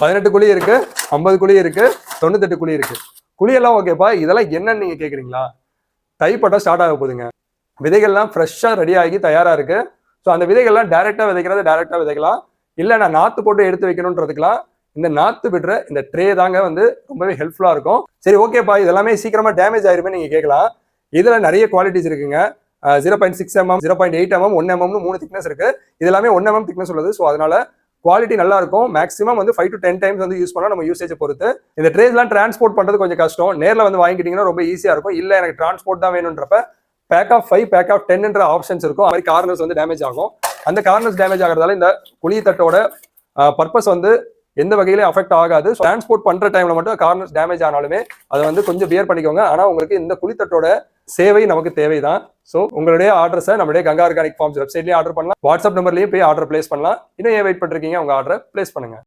பதினெட்டு குழி இருக்கு ஐம்பது குழி இருக்கு தொண்ணூத்தெட்டு குழி இருக்கு. குழியெல்லாம் ஓகேப்பா. இதெல்லாம் என்னன்னு நீங்க கேக்குறீங்களா? தைப்பட்டம் ஸ்டார்ட் ஆக போகுதுங்க. விதைகள்லாம் ஃப்ரெஷ்ஷாக ரெடி ஆகி தயாரா இருக்கு. ஸோ அந்த விதைகள்லாம் டேரெக்டாக விதைக்கிறத டேரெக்டாக விதைக்கலாம். இல்லை நான் நாற்று போட்டு எடுத்து வைக்கணுன்றதுக்கெல்லாம் இந்த நாற்று விடுற இந்த ட்ரே தாங்க வந்து ரொம்பவே ஹெல்ப்ஃபுல்லாக இருக்கும். சரி ஓகேப்பா. இதெல்லாமே சீக்கிரமா டேமேஜ் ஆயிருமே நீங்க கேட்கலாம் இதுல நிறைய குவாலிட்டிஸ் இருக்குங்க. Zero point six mm zero point eight mm one எம்எம்னு மூணு திக்னஸ் இருக்கு. இது எல்லாமே ஒன் எம்எம் திக்னஸ் உள்ளது. ஸோ அதனால குவாலிட்டி நல்லா இருக்கும் மேக்ஸிமம் வந்து ஃபைவ் டு டென் டைம்ஸ் வந்து யூஸ் பண்ணால் நம்ம யூசேஜ் பொறுத்து. இந்த ட்ரேஸ்லாம் டிரான்ஸ்போர்ட் பண்ணுறது கொஞ்சம் கஷ்டம். நேரில் வந்து வாங்கிக்கிட்டிங்கன்னா ரொம்ப ஈஸியாக இருக்கும். இல்லை எனக்கு டிரான்ஸ்போர்ட் தான் வேணுன்றப்ப pack of five pack of டென்ன்ற options இருக்கும். அது மாதிரி கார்னர்ஸ் வந்து டேமேஜ் ஆகும். அந்த கார்னர்ஸ் டேமேஜ் ஆகிறதால இந்த குழி தட்டோட பர்பஸ் வந்து எந்த வகையிலும் அஃபெக்ட் ஆகாது. டிரான்ஸ்போர்ட் பண்ணுற டைமில் மட்டும் கார்னர்ஸ் டேமேஜ் ஆனாலுமே அதை வந்து கொஞ்சம் பியர் பண்ணிக்கோங்க. ஆனால் உங்களுக்கு இந்த குழித்தட்டோட சேவை நமக்கு தேவைதான். ஸோ உங்களுடைய ஆர்டர்ஸை நம்மளுடைய கங்கா ஆர்கானிக் ஃபார்ம்ஸ் வெப்சைட்லயே ஆர்டர் பண்ணலாம். வாட்ஸ்அப் நம்பர்லேயே போய் ஆர்டர் பிளேஸ் பண்ணலாம். இன்னும் ஏன் வெயிட் பண்ணிருக்கீங்க? உங்கள் ஆர்டரை பிளேஸ் பண்ணுங்கள்